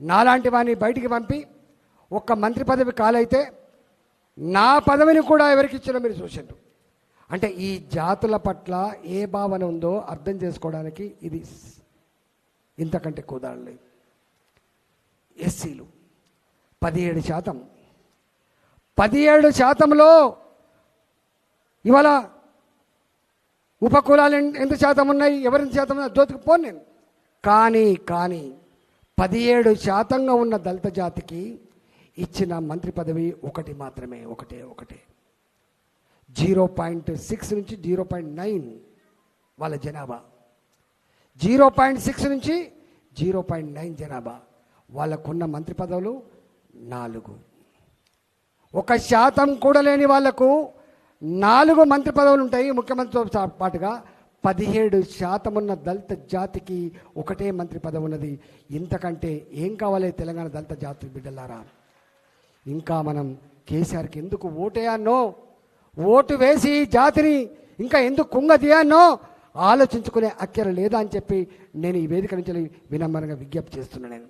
నాలాంటి వాడిని బయటికి పంపి ఒక్క మంత్రి పదవి కాలైతే నా పదవిని కూడా ఎవరికి ఇచ్చినా మీరు చూసిండ్రు. అంటే ఈ జాతుల పట్ల ఏ భావన ఉందో అర్థం చేసుకోవడానికి ఇది ఇంతకంటే కుదరలేదు ఎస్సీలు పదిహేడు శాతం. పదిహేడు శాతంలో ఇవాళ ఉపకులాలు ఎంత శాతం ఉన్నాయి? ఎవరింత శాతం ఉన్నాయి? దోచుకు పోను నేను. కానీ కానీ పదిహేడు శాతంగా ఉన్న దళిత జాతికి ఇచ్చిన మంత్రి పదవి ఒకటి మాత్రమే ఒకటే ఒకటే. జీరో పాయింట్ సిక్స్ నుంచి జీరో పాయింట్ నైన్ వాళ్ళ జనాభా. జీరో పాయింట్ సిక్స్ నుంచి జీరో పాయింట్ నైన్ జనాభా. వాళ్ళకున్న మంత్రి పదవులు నాలుగు. ఒక శాతం కూడా లేని వాళ్ళకు నాలుగు మంత్రి పదవులు ఉంటాయి ముఖ్యమంత్రితో పాటుగా. పదిహేడు శాతం ఉన్న దళిత జాతికి ఒకటే మంత్రి పదవి ఉన్నది. ఇంతకంటే ఏం కావాలి తెలంగాణ దళిత జాతి బిడ్డలారా? ఇంకా మనం కేసీఆర్కి ఎందుకు ఓటేయాన్నో ఓటు వేసి జాతిని ఇంకా ఎందుకు కుంగదీయాన్నో ఆలోచించుకునే అక్కర లేదా అని చెప్పి నేను ఈ వేదిక నుంచి వినమ్రంగా విజ్ఞప్తి చేస్తున్నాను నేను.